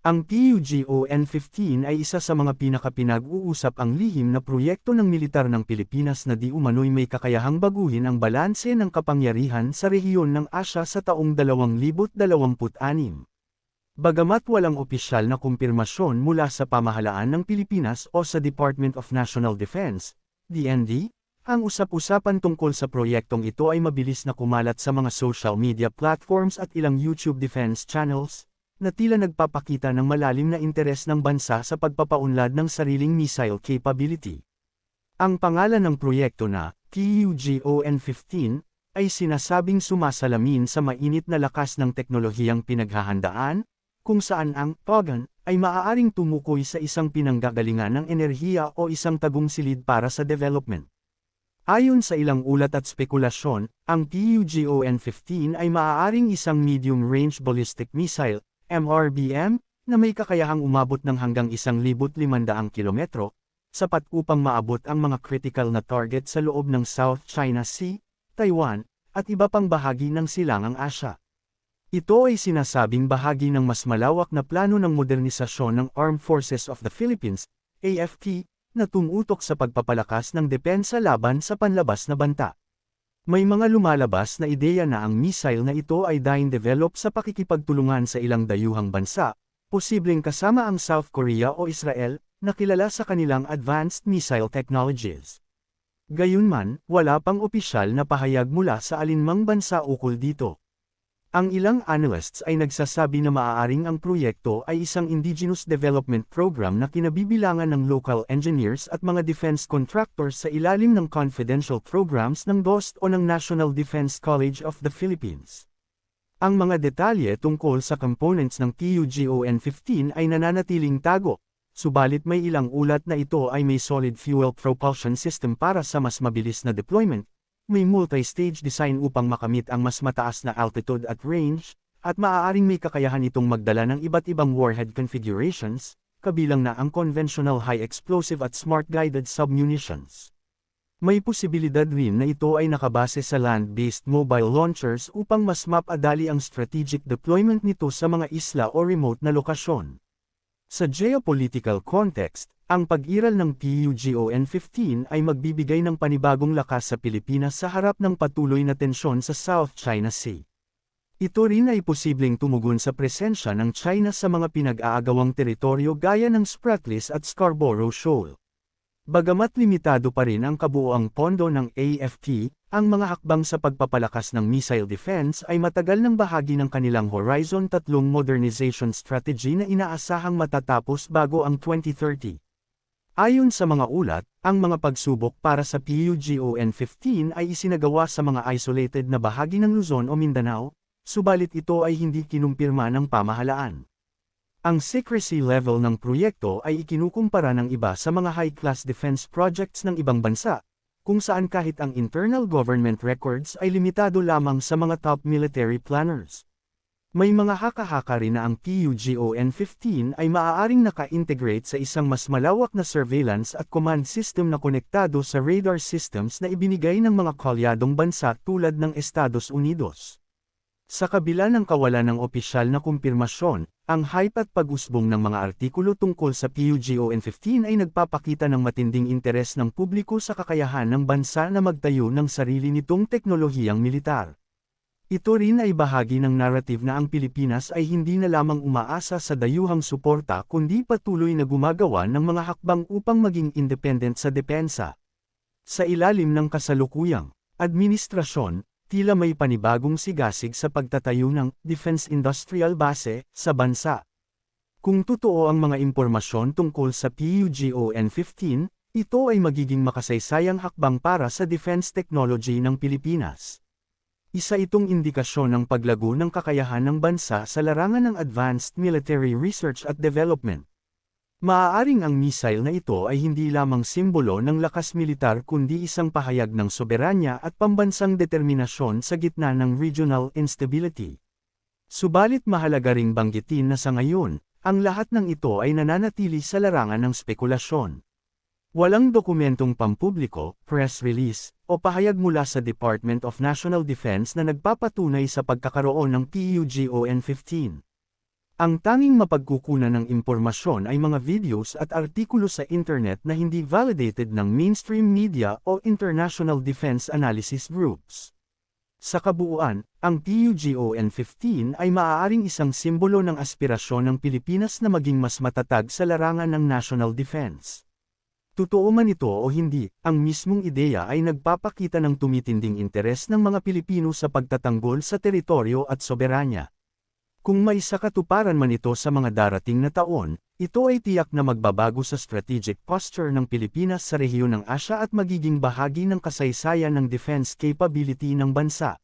Ang PUGON-15 ay isa sa mga pinakapinag-uusap ang lihim na proyekto ng militar ng Pilipinas na di umano'y may kakayahang baguhin ang balanse ng kapangyarihan sa rehiyon ng Asya sa taong 2026. Bagamat walang opisyal na kumpirmasyon mula sa pamahalaan ng Pilipinas o sa Department of National Defense, DND, ang usap-usapan tungkol sa proyektong ito ay mabilis na kumalat sa mga social media platforms at ilang YouTube defense channels, na tila nagpapakita ng malalim na interes ng bansa sa pagpapaunlad ng sariling missile capability. Ang pangalan ng proyekto na PUGON-15 ay sinasabing sumasalamin sa mainit na lakas ng teknolohiyang pinaghahandaan, kung saan ang POGAN ay maaaring tumukoy sa isang pinanggagalingan ng enerhiya o isang tagong silid para sa development. Ayon sa ilang ulat at spekulasyon, ang PUGON-15 ay maaaring isang medium-range ballistic missile MRBM, na may kakayahang umabot ng hanggang 1,500 kilometro, sapat upang maabot ang mga critical na target sa loob ng South China Sea, Taiwan, at iba pang bahagi ng silangang Asya. Ito ay sinasabing bahagi ng mas malawak na plano ng modernisasyon ng Armed Forces of the Philippines, AFP, na tumutok sa pagpapalakas ng depensa laban sa panlabas na banta. May mga lumalabas na ideya na ang missile na ito ay develop sa pakikipagtulungan sa ilang dayuhang bansa, posibleng kasama ang South Korea o Israel, na kilala sa kanilang advanced missile technologies. Gayunman, wala pang opisyal na pahayag mula sa alinmang bansa ukol dito. Ang ilang analysts ay nagsasabi na maaaring ang proyekto ay isang indigenous development program na kinabibilangan ng local engineers at mga defense contractors sa ilalim ng confidential programs ng DOST o ng National Defense College of the Philippines. Ang mga detalye tungkol sa components ng PUGON-15 ay nananatiling tago, subalit may ilang ulat na ito ay may solid fuel propulsion system para sa mas mabilis na deployment, may multi-stage design upang makamit ang mas mataas na altitude at range, at maaaring may kakayahan itong magdala ng iba't ibang warhead configurations, kabilang na ang conventional high-explosive at smart-guided submunitions. May posibilidad rin na ito ay nakabase sa land-based mobile launchers upang mas mapadali ang strategic deployment nito sa mga isla o remote na lokasyon. Sa geopolitical context, ang pag-iral ng PUGON-15 ay magbibigay ng panibagong lakas sa Pilipinas sa harap ng patuloy na tensyon sa South China Sea. Ito rin ay posibleng tumugon sa presensya ng China sa mga pinag-aagawang teritoryo gaya ng Spratlys at Scarborough Shoal. Bagamat limitado pa rin ang kabuoang pondo ng AFP, ang mga hakbang sa pagpapalakas ng missile defense ay matagal ng bahagi ng kanilang Horizon 3 modernization strategy na inaasahang matatapos bago ang 2030. Ayon sa mga ulat, ang mga pagsubok para sa PUGON-15 ay isinagawa sa mga isolated na bahagi ng Luzon o Mindanao, subalit ito ay hindi kinumpirma ng pamahalaan. Ang secrecy level ng proyekto ay ikinukumpara ng iba sa mga high-class defense projects ng ibang bansa, kung saan kahit ang internal government records ay limitado lamang sa mga top military planners. May mga haka-haka rin na ang PUGON-15 ay maaaring naka-integrate sa isang mas malawak na surveillance at command system na konektado sa radar systems na ibinigay ng mga kalyadong bansa tulad ng Estados Unidos. Sa kabila ng kawalan ng opisyal na kumpirmasyon, ang hype at pag-usbong ng mga artikulo tungkol sa PUGON-15 ay nagpapakita ng matinding interes ng publiko sa kakayahan ng bansa na magtayo ng sarili nitong teknolohiyang militar. Ito rin ay bahagi ng narrative na ang Pilipinas ay hindi na lamang umaasa sa dayuhang suporta kundi patuloy na gumagawa ng mga hakbang upang maging independent sa depensa. Sa ilalim ng kasalukuyang administrasyon, tila may panibagong sigasig sa pagtatayo ng defense industrial base sa bansa. Kung totoo ang mga impormasyon tungkol sa PUGON-15, ito ay magiging makasaysayang hakbang para sa defense technology ng Pilipinas. Isa itong indikasyon ng paglago ng kakayahan ng bansa sa larangan ng advanced military research at development. Maaaring ang missile na ito ay hindi lamang simbolo ng lakas militar kundi isang pahayag ng soberanya at pambansang determinasyon sa gitna ng regional instability. Subalit mahalaga ring banggitin na sa ngayon, ang lahat ng ito ay nananatili sa larangan ng spekulasyon. Walang dokumentong pampubliko, press release, o pahayag mula sa Department of National Defense na nagpapatunay sa pagkakaroon ng PUGON-15. Ang tanging mapagkukunan ng impormasyon ay mga videos at artikulo sa internet na hindi validated ng mainstream media o international defense analysis groups. Sa kabuuan, ang TUGON-15 ay maaaring isang simbolo ng aspirasyon ng Pilipinas na maging mas matatag sa larangan ng national defense. Totoo man ito o hindi, ang mismong ideya ay nagpapakita ng tumitinding interes ng mga Pilipino sa pagtatanggol sa teritoryo at soberanya. Kung may sakatuparan man ito sa mga darating na taon, ito ay tiyak na magbabago sa strategic posture ng Pilipinas sa rehiyon ng Asya at magiging bahagi ng kasaysayan ng defense capability ng bansa.